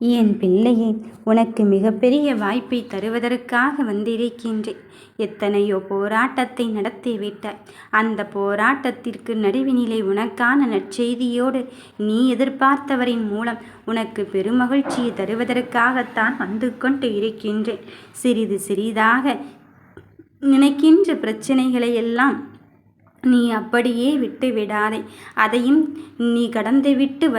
என் பிள்ளையே உனக்கு மிகப்பெரிய வாய்ப்பை தருவதற்காக வந்திருக்கின்றேன். எத்தனையோ போராட்டத்தை நடத்திவிட்டாய். அந்த போராட்டத்திற்கு நடுவினிலே உனக்கான நற்செய்தியோடு நீ எதிர்பார்த்தவரின் மூலம் உனக்கு பெருமகிழ்ச்சியை தருவதற்காகத்தான் வந்து கொண்டு இருக்கின்றேன். சிறிது சிறிதாக நினைக்கின்ற பிரச்சனைகளை எல்லாம் நீ அப்படியே விட்டு விடாதே. அதையும் நீ கடந்துவிட்டு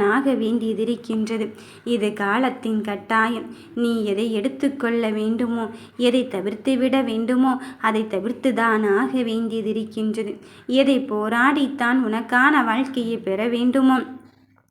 ஆக வேண்டியதிருக்கின்றது. இது காலத்தின் கட்டாயம். நீ எதை எடுத்துக்கொள்ள வேண்டுமோ எதை தவிர்த்து விட வேண்டுமோ அதை தவிர்த்து தானாக வேண்டியதிருக்கின்றது. எதை போராடித்தான் உனக்கான வாழ்க்கையை பெற வேண்டுமோ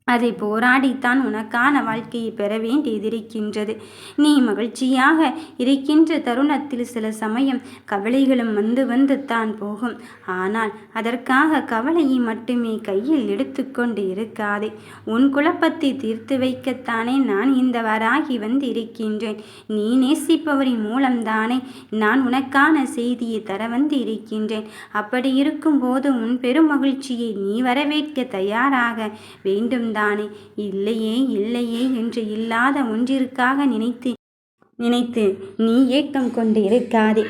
அதை போராடித்தான் உனக்கான வாழ்க்கையை பெற வேண்டியதிருக்கின்றது. நீ மகிழ்ச்சியாக இருக்கின்ற தருணத்தில் சில சமயம் கவலைகளும் வந்து வந்து தான் போகும். ஆனால் அதற்காக கவலையை மட்டுமே கையில் எடுத்துக்கொண்டு இருக்காதே. உன் குழப்பத்தை தீர்த்து வைக்கத்தானே நான் இந்த வராகி வந்து இருக்கின்றேன் நீ நேசிப்பவரின் மூலம்தானே நான் உனக்கான செய்தியை தர வந்து இருக்கின்றேன் அப்படி இருக்கும்போது உன் பெரும் மகிழ்ச்சியை நீ வரவேற்க தயாராக வேண்டும் தானே? இல்லையே இல்லையே என்று இல்லாத ஒன்றிற்காக நினைத்து நினைத்து நீ ஏக்கம் கொண்டு இருக்காதே.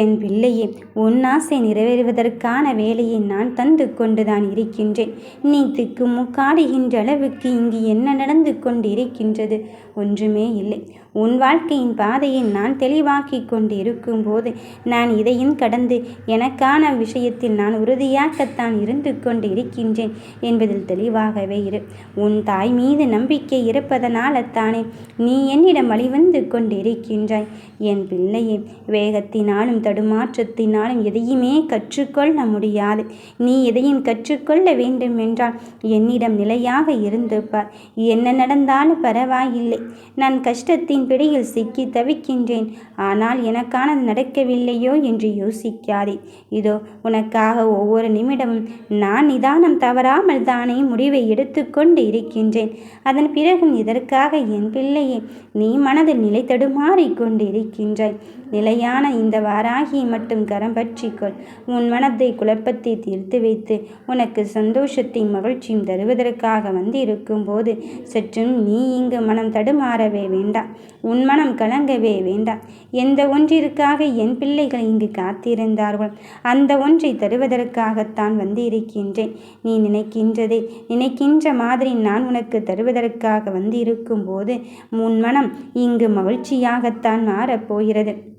என் பிள்ளையே உன் ஆசை நிறைவேறுவதற்கான வேலையை நான் தந்து கொண்டுதான் இருக்கின்றேன். நீ திக்கு முக்காடுகின்ற அளவுக்கு இங்கு என்ன நடந்து கொண்டு இருக்கின்றது? ஒன்றுமே இல்லை. உன் வாழ்க்கையின் பாதையை நான் தெளிவாக்கி கொண்டு இருக்கும்போது நான் இதையும் கடந்து எனக்கான விஷயத்தில் நான் உறுதியாகத்தான் இருந்து கொண்டு இருக்கின்றேன் என்பதில் தெளிவாகவே இரு. உன் தாய் மீது நம்பிக்கை இருப்பதனால்தானே நீ என்னிடம் வழிவந்து கொண்டு இருக்கின்றாய் என் பிள்ளையே வேகத்தினாலும் தடுமாற்றத்தினாலும் எதையுமே கற்றுக்கொள்ள முடியாது. நீ எதையும் கற்றுக்கொள்ள வேண்டும் என்றால் என்னிடம் நிலையாக இருந்துப்பார் என்ன நடந்தாலும் பரவாயில்லை. நான் கஷ்டத்தின் நோயின் பிடியில் சிக்கி தவிக்கின்றேன். ஆனால் எனக்கானது நடக்கவில்லையோ என்று யோசிக்காதே. இதோ உனக்காக ஒவ்வொரு நிமிடமும் நான் நிதானம் தவறாமல் தானே முடிவை எடுத்துக்கொண்டு இருக்கின்றேன். அதன் பிறகு இதற்காக என் பிள்ளையே நீ மனதில் நிலை தடுமாறிக்கொண்டு இருக்கின்றாய் நிலையான இந்த வாராகியை மட்டும் கரம் பற்றிக்கொள் உன் மனத்தை குழப்பத்தை தீர்த்து வைத்து உனக்கு சந்தோஷத்தையும் மகிழ்ச்சியும் தருவதற்காக வந்து இருக்கும்போது சற்றும் நீ இங்கு மனம் தடுமாறவே வேண்டாம். உன் மனம் கலங்கவே வேண்டாம். எந்த ஒன்றிற்காக என் பிள்ளைகள் இங்கு காத்திருந்தார்கள்? அந்த ஒன்றை தருவதற்காகத்தான் வந்து இருக்கின்றேன் நீ நினைக்கின்றதே. நினைக்கின்ற மாதிரி நான் உனக்கு தருவதற்காக வந்து இருக்கும்போது உன் மனம் இங்கு மகிழ்ச்சியாகத்தான் மாறப்போகிறது.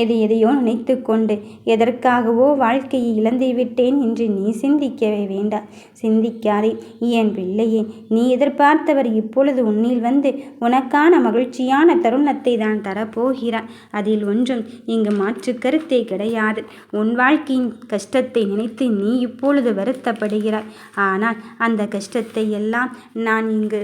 எது எதையோ நினைத்து கொண்டு எதற்காகவோ வாழ்க்கையை இழந்து விட்டேன் என்று நீ சிந்திக்கவே வேண்டாம். சிந்திக்காதே என் பிள்ளையே நீ எதிர்பார்த்தவர் இப்பொழுது உன்னில் வந்து உனக்கான மகிழ்ச்சியான தருணத்தை தான் தரப்போகிறார். அதில் ஒன்றும் இங்கு மாற்று கருத்தே கிடையாது. உன் வாழ்க்கையின் கஷ்டத்தை நினைத்து நீ இப்பொழுது வருத்தப்படுகிறாய். ஆனால் அந்த கஷ்டத்தை எல்லாம் நான் இங்கு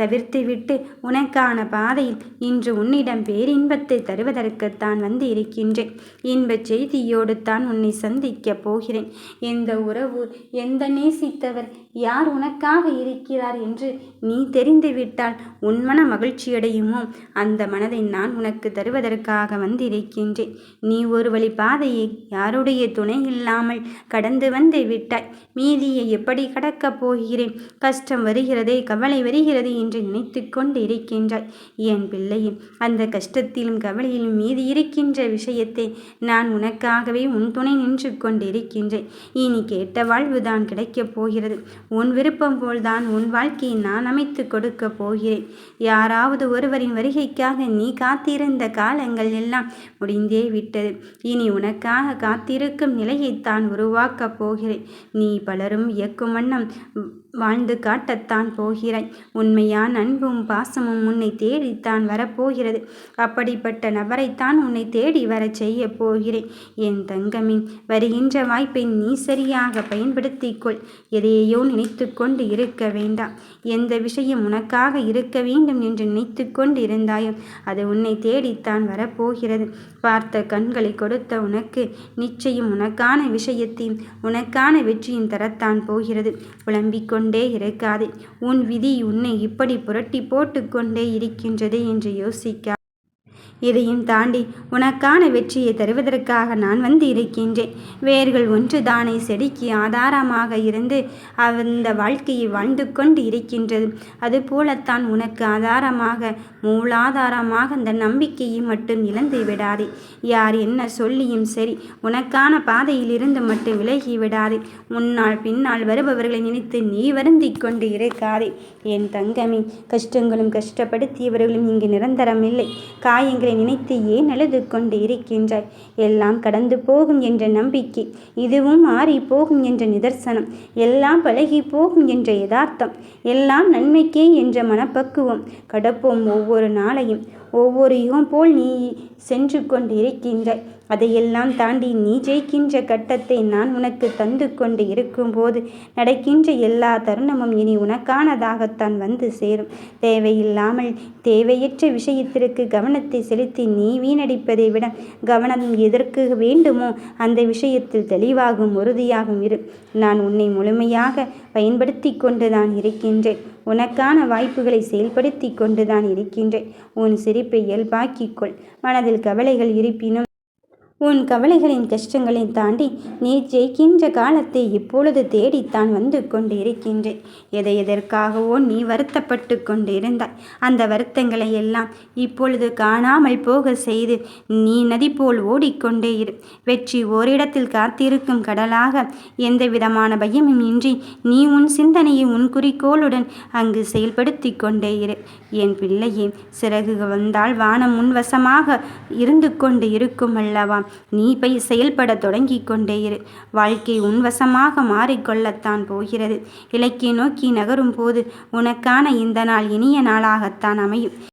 தவிர்த்துவிட்டு உனக்கான பாதையில் இன்று உன்னிடம் பேரின்பத்தை தருவதற்குத்தான் வந்து இருக்கின்றேன். இன்பச் செய்தியோடு தான் உன்னை சந்திக்கப் போகிறேன். எந்த உறவு எந்த நேசித்தவர் யார் உனக்காக இருக்கிறார் என்று நீ தெரிந்துவிட்டால் உன் மன மகிழ்ச்சியடையுமோ? அந்த மனதை நான் உனக்கு தருவதற்காக வந்திருக்கின்றேன். நீ ஒரு வழி பாதையை யாருடைய துணை இல்லாமல் கடந்து வந்து விட்டாய். மீதியை எப்படி கடக்கப் போகிறேன்? கஷ்டம் வருகிறதே கவலை வருகிறது என்று நினைத்து கொண்டு இருக்கின்றாய் என் பிள்ளையே அந்த கஷ்டத்திலும் கவலையிலும் மீதி இருக்கின்ற விஷயத்தை நான் உனக்காகவே உன் துணை நின்று கொண்டிருக்கின்றேன். இனி கேட்ட வாழ்வுதான் கிடைக்கப் போகிறது. உன் விருப்பம் போல்தான் உன் வாழ்க்கையை நான் அமைத்து கொடுக்க போகிறேன். யாராவது ஒருவரின் வருகைக்காக நீ காத்திருந்த காலங்கள் எல்லாம் முடிந்தே விட்டது. இனி உனக்காக காத்திருக்கும் நிலையைத்தான் உருவாக்கப் போகிறேன். நீ பலரும் இயக்கும் வண்ணம் வாழ்ந்து காட்டத்தான் போகிறாய். உண்மையான அன்பும் பாசமும் உன்னை தேடித்தான் வரப்போகிறது. அப்படிப்பட்ட நபரைத்தான் உன்னை தேடி வரச் செய்ய போகிறேன். என் தங்கமின் வருகின்ற வாய்ப்பை நீ சரியாக பயன்படுத்திக்கொள். எதையோ நினைத்து கொண்டு இருக்க வேண்டாம். எந்த விஷயம் உனக்காக இருக்க வேண்டும் என்று நினைத்து கொண்டு இருந்தாயோ அது உன்னை தேடித்தான் வரப்போகிறது. பார்த்த கண்களை கொடுத்த உனக்கு நிச்சயம் உனக்கான விஷயத்தையும் உனக்கான வெற்றியும் தரத்தான் போகிறது. புலம்பிக் கொண்டே இருக்காதே. உன் விதி உன்னை இப்படி புரட்டி போட்டுக்கொண்டே இருக்கின்றது என்று யோசிக்க இதையும் தாண்டி உனக்கான வெற்றியை தருவதற்காக நான் வந்து இருக்கின்றேன். வேர்கள் ஒன்று தானே செடிக்கு ஆதாரமாக இருந்து அந்த வாழ்க்கையை வாழ்ந்து கொண்டு இருக்கின்றது. அதுபோலத்தான் உனக்கு ஆதாரமாக மூலாதாரமாக அந்த நம்பிக்கையை மட்டும் இழந்து விடாதே. யார் என்ன சொல்லியும் சரி உனக்கான பாதையிலிருந்து மட்டும் விலகி விடாதே. முன்னால் பின்னால் வருபவர்களை நினைத்து நீ வருந்தி கொண்டு இருக்காதே. என் தங்கமே கஷ்டங்களும் கஷ்டப்படுத்தியவர்களும் இங்கு நிரந்தரம் இல்லை காயங்களை நினைத்து ஏன் அழுது கொண்டு இருக்கின்றாய். எல்லாம் கடந்து போகும் என்ற நம்பிக்கை இதுவும் மாறி போகும் என்ற நிதர்சனம் எல்லாம் பழகி போகும் என்ற யதார்த்தம் எல்லாம் நன்மைக்கே என்ற மனப்பக்குவம் கடப்போம் ஒவ்வொரு நாளையும். ஒவ்வொரு யுகம் போல் நீ சென்று கொண்டிருக்கின்றாய் அதையெல்லாம் தாண்டி நீ ஜெயிக்கின்ற கட்டத்தை நான் உனக்கு தந்து கொண்டு இருக்கும்போது நடக்கின்ற எல்லா தருணமும் இனி உனக்கானதாகத்தான் வந்து சேரும். தேவையில்லாமல் தேவையற்ற விஷயத்திற்கு கவனத்தை செலுத்தி நீ வீணடிப்பதை விட கவனம் எதற்கு வேண்டுமோ அந்த விஷயத்தில் தெளிவாகும் உறுதியாகும் இரு. நான் உன்னை முழுமையாக பயன்படுத்தி கொண்டுதான் இருக்கின்றேன். உனக்கான வாய்ப்புகளை செயல்படுத்தி கொண்டுதான் இருக்கின்றேன். உன் சிரிப்பை இயல்பாக்கிக்கொள் மனதில் கவலைகள் இருப்பினும் உன் கவலைகளின் கஷ்டங்களை தாண்டி நீ ஜெயிக்கின்ற காலத்தை இப்பொழுது தேடித்தான் வந்து கொண்டு இருக்கின்றேன் எதை எதற்காகவோ நீ வருத்தப்பட்டு கொண்டிருந்தாய். அந்த வருத்தங்களை எல்லாம் இப்பொழுது காணாமல் போக செய்து நீ நதி போல் ஓடிக்கொண்டே இரு. வெற்றி ஓரிடத்தில் காத்திருக்கும் கடலாக எந்த விதமான பயமும் இன்றி நீ உன் சிந்தனையை உன் குறிக்கோளுடன் அங்கு செயல்படுத்தி கொண்டே இரு. என் பிள்ளையே சிறகு வந்தால் வானம் முன்வசமாக இருந்து கொண்டு இருக்கும் அல்லவா? நீ போய் செயல்பட தொடங்கி கொண்டே இரு. வாழ்க்கை உன்வசமாக மாறிக்கொள்ளத்தான் போகிறது. இலக்கை நோக்கி நகரும் போது உனக்கான இந்த நாள் இனிய நாளாகத்தான் அமையும்.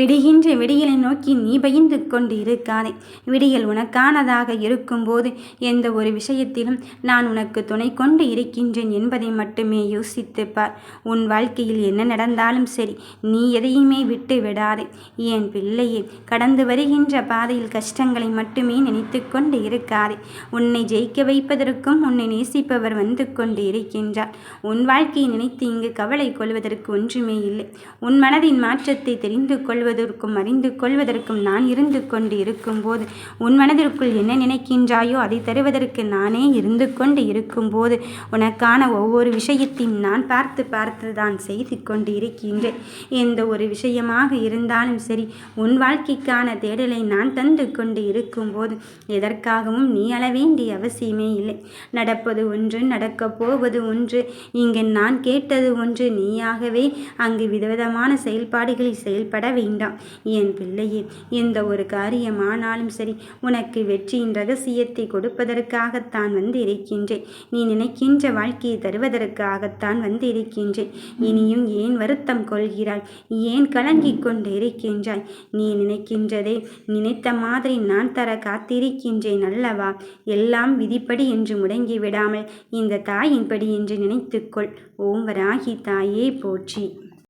விடுகின்ற விடியலை நோக்கி நீ பயந்து கொண்டு இருக்காதே விடியல் உனக்கானதாக இருக்கும்போது எந்த ஒரு விஷயத்திலும் நான் உனக்கு துணை கொண்டு இருக்கின்றேன் என்பதை மட்டுமே யோசித்து பார். உன் வாழ்க்கையில் என்ன நடந்தாலும் சரி நீ எதையுமே விட்டு விடாதே. என் பிள்ளையே கடந்து வருகின்ற பாதையில் கஷ்டங்களை மட்டுமே நினைத்து கொண்டு இருக்காதே. உன்னை ஜெயிக்க வைப்பதற்கும் உன்னை நேசிப்பவர் வந்து கொண்டு இருக்கின்றார். உன் வாழ்க்கையை நினைத்து இங்கு கவலை கொள்வதற்கு ஒன்றுமே இல்லை. உன் மனதின் மாற்றத்தை தெரிந்து கொள்வ கொள்வதற்கும் அறிந்து கொள்வதற்கும் நான் இருந்து கொண்டு இருக்கும்போது உன் மனதிற்குள் என்ன நினைக்கின்றாயோ அதை தருவதற்கு நானே இருந்து கொண்டு இருக்கும்போது உனக்கான ஒவ்வொரு விஷயத்தையும் நான் பார்த்து பார்த்து தான் செய்து கொண்டு இருக்கின்றேன். எந்த ஒரு விஷயமாக இருந்தாலும் சரி உன் வாழ்க்கைக்கான தேடலை நான் தந்து கொண்டு இருக்கும்போது எதற்காகவும் நீ அள வேண்டிய அவசியமே இல்லை. நடப்பது ஒன்று நடக்கப் போவது ஒன்று இங்கு நான் கேட்டது ஒன்று நீயாகவே அங்கு விதவிதமான செயல்பாடுகளை செயல்பட வேண்டும். வேண்டாம். என் பிள்ளையே எந்த ஒரு காரியமானாலும் சரி உனக்கு வெற்றியின் ரகசியத்தை கொடுப்பதற்காகத்தான் வந்து இருக்கின்றேன் நீ நினைக்கின்ற வாழ்க்கையை தருவதற்காகத்தான் வந்து இருக்கின்றேன் இனியும் ஏன் வருத்தம் கொள்கிறாய்? ஏன் கலங்கிக் கொண்டு இருக்கின்றாய் நீ நினைக்கின்றதே நினைத்த மாதிரி நான் தர காத்திருக்கின்றேன் அல்லவா? எல்லாம் விதிப்படி என்று முடங்கி விடாமல் இந்த தாயின்படி என்று நினைத்துக்கொள். ஓம் வராகி தாயே போற்றி.